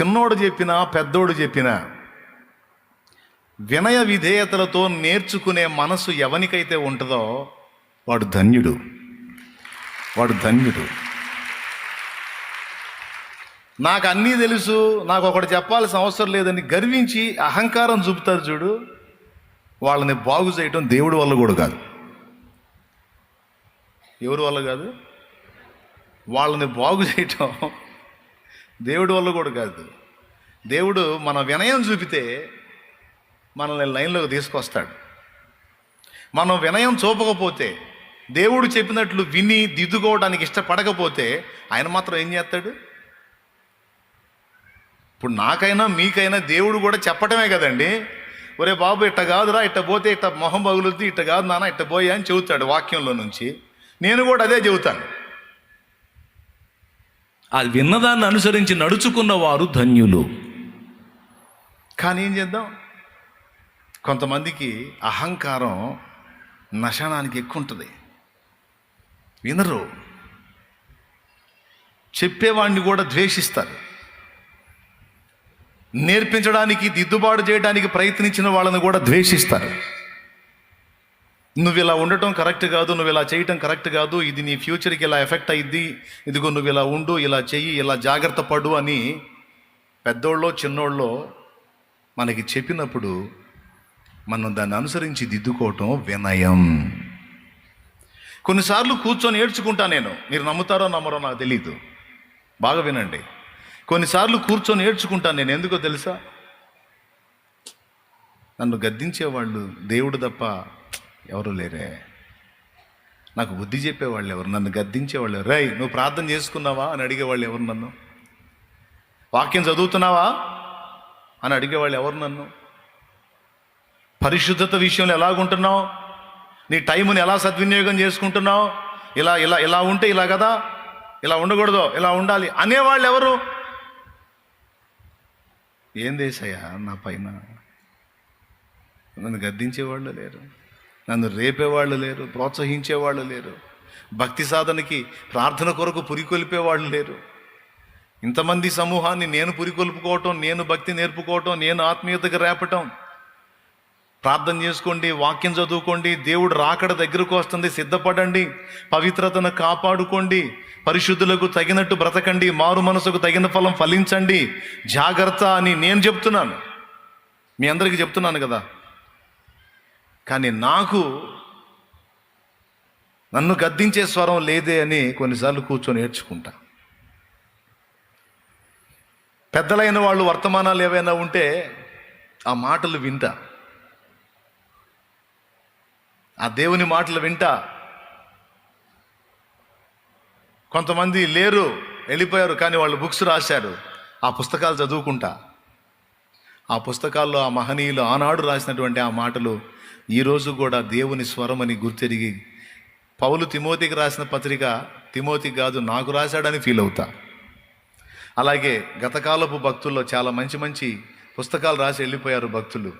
చిన్నోడు చెప్పినా పెద్దోడు చెప్పినా వినయ విధేయతలతో నేర్చుకునే మనసు ఎవనికైతే ఉంటుందో వాడు ధన్యుడు. వాడు ధన్యుడు. నాకు అన్నీ తెలుసు నాకు ఒకటి చెప్పాల్సిన అవసరం లేదని గర్వించి అహంకారం చూపుతారు చూడు వాళ్ళని బాగు చేయటం దేవుడి వల్ల కూడా కాదు. ఎవరి వల్ల కాదు? వాళ్ళని బాగు చేయటం దేవుడి వల్ల కూడా కాదు. దేవుడు మన వినయం చూపితే మనల్ని లైన్లోకి తీసుకొస్తాడు. మనం వినయం చూపకపోతే దేవుడు చెప్పినట్లు విని దిద్దుకోవడానికి ఇష్టపడకపోతే ఆయన మాత్రం ఏం చేస్తాడు? ఇప్పుడు నాకైనా మీకైనా దేవుడు కూడా చెప్పటమే కదండి. ఒరే బాబు ఇట్ట కాదురా ఇట్ట పోతే ఇట్ట మొహం పగులుద్ది ఇట్ట కాదు నాన్న ఇట్ట పోయా అని చెబుతాడు వాక్యంలో నుంచి. నేను కూడా అదే చెబుతాను. అది విన్నదాన్ని అనుసరించి నడుచుకున్న వారు ధన్యులు. కానీ ఏం చేద్దాం? కొంతమందికి అహంకారం నశనానికి ఎక్కువ ఉంటుంది వినరు. చెప్పేవాడిని కూడా ద్వేషిస్తారు. నేర్పించడానికి దిద్దుబాటు చేయడానికి ప్రయత్నించిన వాళ్ళని కూడా ద్వేషిస్తారు. నువ్వు ఇలా ఉండటం కరెక్ట్ కాదు నువ్వు ఇలా చేయటం కరెక్ట్ కాదు ఇది నీ ఫ్యూచర్కి ఇలా ఎఫెక్ట్ అయ్యిద్ది ఇదిగో నువ్వు ఇలా ఉండు ఇలా చెయ్యి ఇలా జాగ్రత్త పడు అని పెద్దోళ్ళో చిన్నోళ్ళో మనకి చెప్పినప్పుడు మనం దాన్ని అనుసరించి దిద్దుకోవటం వినయం. కొన్నిసార్లు కూర్చొని ఏడ్చుకుంటా నేను. మీరు నమ్ముతారో నమ్మరో నాకు తెలియదు బాగా వినండి. కొన్నిసార్లు కూర్చొని ఏడ్చుకుంటాను నేను. ఎందుకో తెలుసా? నన్ను గద్దించేవాళ్ళు దేవుడు తప్ప ఎవరు లేరే? నాకు బుద్ధి చెప్పేవాళ్ళు ఎవరు? నన్ను గద్దించేవాళ్ళు రై నువ్వు ప్రార్థన చేసుకున్నావా? అని అడిగేవాళ్ళు ఎవరు నన్ను? వాక్యం చదువుతున్నావా? అని అడిగేవాళ్ళు ఎవరు నన్ను? పరిశుద్ధత విషయంలో ఎలాగుంటున్నావు? నీ టైంని ఎలా సద్వినియోగం చేసుకుంటున్నావు? ఇలా ఇలా ఇలా ఉంటే ఇలా కదా? ఇలా ఉండకూడదు ఇలా ఉండాలి అనేవాళ్ళు ఎవరు? ఏం దేశయ్యా నా పైన? నన్ను గద్దించేవాళ్ళు లేరు. నన్ను రేపేవాళ్ళు లేరు ప్రోత్సహించేవాళ్ళు లేరు. భక్తి సాధనకి ప్రార్థన కొరకు పురికొల్పేవాళ్ళు లేరు. ఇంతమంది సమూహాన్ని నేను పురికొల్పుకోవటం నేను భక్తి నేర్పుకోవటం నేను ఆత్మీయతకు రేపటం. ప్రార్థన చేసుకోండి వాక్యం చదువుకోండి దేవుడు రాకడ దగ్గరకు వస్తుంది సిద్ధపడండి పవిత్రతను కాపాడుకోండి పరిశుద్ధులకు తగినట్టు బ్రతకండి మారు మనసుకు తగిన ఫలం ఫలించండి. జాగ్రత్త అని నేను చెప్తున్నాను. మీ అందరికీ చెప్తున్నాను కదా కానీ నాకు నన్ను గద్దించే స్వరం లేదే అని కొన్నిసార్లు కూర్చొని నేర్చుకుంటా పెద్దలైన వాళ్ళు వర్తమానాలు ఏవైనా ఉంటే ఆ మాటలు వింటా. ఆ దేవుని మాటలు వింటా. కొంతమంది లేరు వెళ్ళిపోయారు కానీ వాళ్ళు బుక్స్ రాశారు ఆ పుస్తకాలు చదువుకుంటా. ఆ పుస్తకాల్లో ఆ మహనీయులు ఆనాడు రాసినటువంటి ఆ మాటలు ఈరోజు కూడా దేవుని స్వరం అని గుర్తెరిగి పౌలు తిమోతికి రాసిన పత్రిక తిమోతి కాదు నాకు రాశాడని ఫీల్ అవుతా. అలాగే గతకాలపు భక్తుల్లో చాలా మంచి మంచి పుస్తకాలు రాసి వెళ్ళిపోయారు భక్తులు.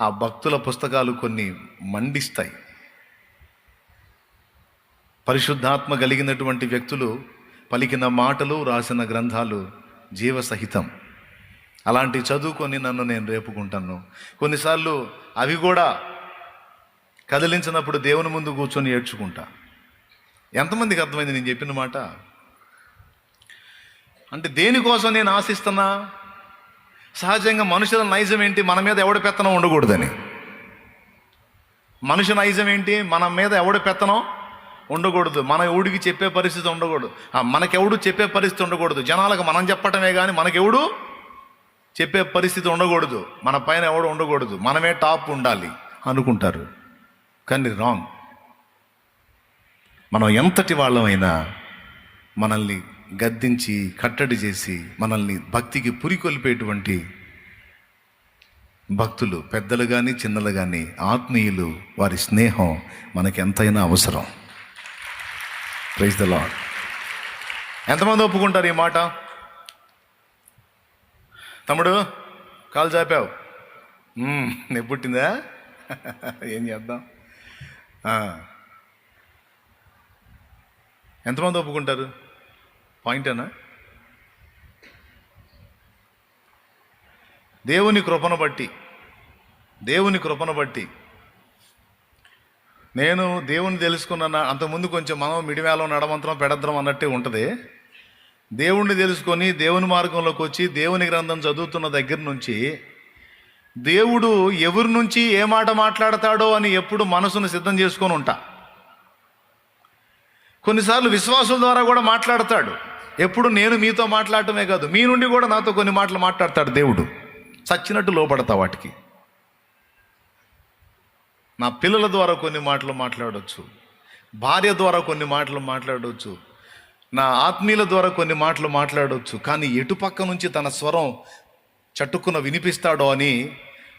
ఆ భక్తుల పుస్తకాలు కొన్ని మండిస్తాయి. పరిశుద్ధాత్మ కలిగినటువంటి వ్యక్తులు పలికిన మాటలు రాసిన గ్రంథాలు జీవసహితం. అలాంటి చదువుకొని నన్ను నేను రేపుకుంటాను. కొన్నిసార్లు అవి కూడా కదిలించినప్పుడు దేవుని ముందు కూర్చొని ఏడ్చుకుంటా. ఎంతమందికి అర్థమైంది నేను చెప్పిన మాట? అంటే దేనికోసం నేను ఆశిస్తున్నా? సహజంగా మనుషుల నైజం ఏంటి? మన మీద ఎవడి పెత్తనం ఉండకూడదని. మనుషు నైజం ఏంటి? మన మీద ఎవడి పెత్తనం ఉండకూడదు. మన ఎవడికి చెప్పే పరిస్థితి ఉండకూడదు. మనకెవడు చెప్పే పరిస్థితి ఉండకూడదు. జనాలకు మనం చెప్పటమే కానీ మనకెవడు చెప్పే పరిస్థితి ఉండకూడదు. మన పైన ఎవడు ఉండకూడదు. మనమే టాప్ ఉండాలి అనుకుంటారు. కానీ రాంగ్ మనం ఎంతటి వాళ్ళమైనా మనల్ని గద్దించి కట్టడి చేసి మనల్ని భక్తికి పురికొల్పేటువంటి భక్తులు పెద్దలు కానీ చిన్నలు కానీ ఆత్మీయులు వారి స్నేహం మనకి ఎంతైనా అవసరం. ప్రైజ్ ద లాడ్ ఎంతమంది ఒప్పుకుంటారు ఈ మాట? తమ్ముడు కాలు చాపావు. నేను పుట్టిందా? ఏం చేద్దాం? ఎంతమంది ఒప్పుకుంటారు? పాయింటేనా? దేవుని కృపను బట్టి దేవుని కృపను బట్టి. నేను దేవుని తెలుసుకున్న అంతకుముందు కొంచెం మనం మిడివేలం నడమంత్రం పెడద్రం అన్నట్టే ఉంటుంది. దేవుణ్ణి తెలుసుకొని దేవుని మార్గంలోకి వచ్చి దేవుని గ్రంథం చదువుతున్న దగ్గర నుంచి దేవుడు ఎవరి నుంచి ఏ మాట మాట్లాడతాడో అని ఎప్పుడు మనసును సిద్ధం చేసుకొని ఉంటా. కొన్నిసార్లు విశ్వాసుల ద్వారా కూడా మాట్లాడతాడు. ఎప్పుడు నేను మీతో మాట్లాడటమే కాదు మీ నుండి కూడా నాతో కొన్ని మాటలు మాట్లాడతాడు దేవుడు. చచ్చినట్టు లోపడతా వాటికి. నా పిల్లల ద్వారా కొన్ని మాటలు మాట్లాడవచ్చు భార్య ద్వారా కొన్ని మాటలు మాట్లాడవచ్చు నా ఆత్మీయుల ద్వారా కొన్ని మాటలు మాట్లాడవచ్చు కానీ ఎటుపక్క నుంచి తన స్వరం చట్టుకున్న వినిపిస్తాడో అని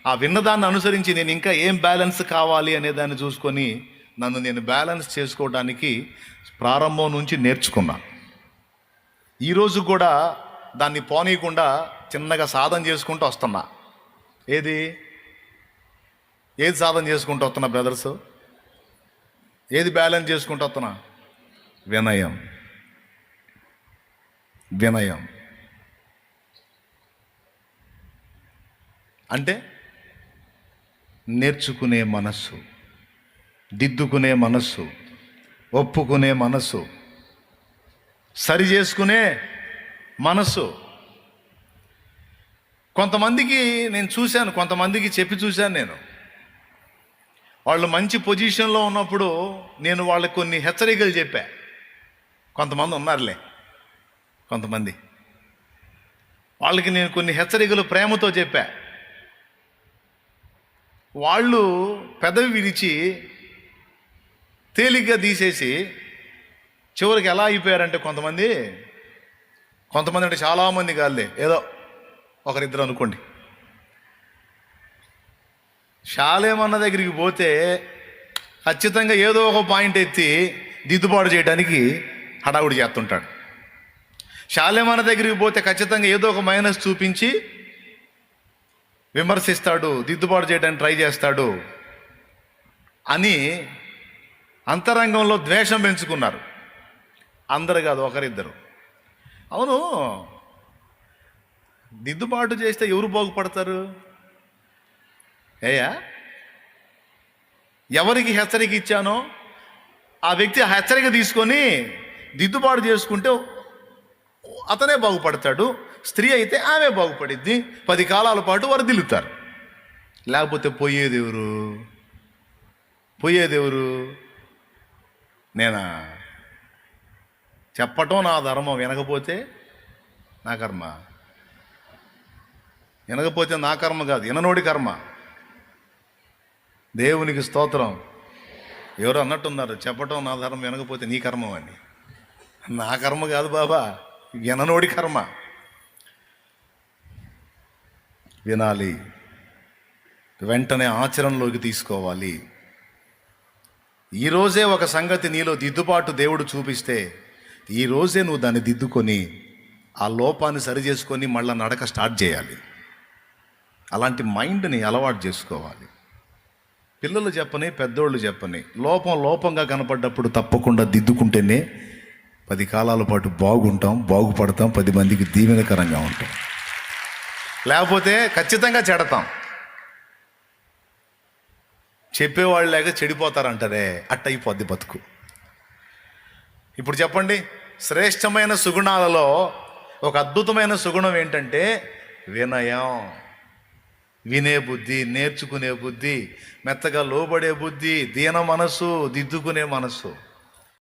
ఆ విన్నదాన్ని అనుసరించి నేను ఇంకా ఏం బ్యాలెన్స్ కావాలి అనే దాన్ని చూసుకొని నన్ను నేను బ్యాలెన్స్ చేసుకోవడానికి ప్రారంభం నుంచి నేర్చుకున్నా. ఈరోజు కూడా దాన్ని పోనీయకుండా చిన్నగా సాధన చేసుకుంటూ వస్తున్నా. ఏది? ఏది సాధన చేసుకుంటూ వస్తున్నా బ్రదర్స్? ఏది బ్యాలెన్స్ చేసుకుంటూ వస్తున్నా? వినయం. వినయం. అంటే నేర్చుకునే మనస్సు దిద్దుకునే మనస్సు ఒప్పుకునే మనస్సు సరి చేసుకునే మనస్సు. కొంతమందికి నేను చూశాను కొంతమందికి చెప్పి చూశాను నేను. వాళ్ళు మంచి పొజిషన్లో ఉన్నప్పుడు నేను వాళ్ళకి కొన్ని హెచ్చరికలు చెప్పా. కొంతమంది ఉన్నారులే కొంతమంది. వాళ్ళకి నేను కొన్ని హెచ్చరికలు ప్రేమతో చెప్పా. వాళ్ళు పెదవి విరిచి తేలిగ్గా తీసేసి చివరికి ఎలా అయిపోయారంటే కొంతమంది కొంతమంది అంటే చాలామంది కాదులే ఏదో ఒకరిద్దరు అనుకోండి. శాలేమన్న దగ్గరికి పోతే ఖచ్చితంగా ఏదో ఒక పాయింట్ ఎత్తి దిద్దుబాటు చేయడానికి హడావుడి చేస్తుంటాడు. శాలేమన్న దగ్గరికి పోతే ఖచ్చితంగా ఏదో ఒక మైనస్ చూపించి విమర్శిస్తాడు దిద్దుబాటు చేయడానికి ట్రై చేస్తాడు అని అంతరంగంలో ద్వేషం పెంచుకున్నారు. అందరు కాదు ఒకరిద్దరు. అవును దిద్దుబాటు చేస్తే ఎవరు బాగుపడతారు? ఏయా? ఎవరికి హెచ్చరిక ఇచ్చానో ఆ వ్యక్తి హెచ్చరిక తీసుకొని దిద్దుబాటు చేసుకుంటే అతనే బాగుపడతాడు. స్త్రీ అయితే ఆమె బాగుపడిద్ది. పది కాలాల పాటు వరదిల్లుతారు లేకపోతే పోయేదెవరు? పోయేదెవరు? నేనా? చెప్పటం నా ధర్మం. వినకపోతే నా కర్మ. వినకపోతే నా కర్మ కాదు. విననోడి కర్మ. దేవునికి స్తోత్రం. ఎవరు అన్నట్టున్నారు చెప్పటం నా ధర్మం వినకపోతే నీ కర్మం అని. నా కర్మ కాదు బాబా. విననోడి కర్మ. వినాలి. వెంటనే ఆచరణలోకి తీసుకోవాలి. ఈరోజే ఒక సంగతి నీలో దిద్దుబాటు దేవుడు చూపిస్తే ఈరోజే నువ్వు దాన్ని దిద్దుకొని ఆ లోపాన్ని సరి చేసుకొని మళ్ళీ నడక స్టార్ట్ చేయాలి. అలాంటి మైండ్ని అలవాటు చేసుకోవాలి. పిల్లలు చెప్పని పెద్దోళ్ళు చెప్పని లోపం లోపంగా కనపడ్డప్పుడు తప్పకుండా దిద్దుకుంటేనే పది కాలాల పాటు బాగుంటాం బాగుపడతాం పది మందికి దీవెనకరంగా ఉంటాం. లేకపోతే ఖచ్చితంగా చెడతాం. చెప్పేవాళ్ళు లేక చెడిపోతారంటారే అట్ట అయిపోద్ది బతుకు. ఇప్పుడు చెప్పండి శ్రేష్టమైన సుగుణాలలో ఒక అద్భుతమైన సుగుణం ఏంటంటే వినయం. వినే బుద్ధి నేర్చుకునే బుద్ధి మెత్తగా లోబడే బుద్ధి దీన మనసు దిద్దుకునే మనసు.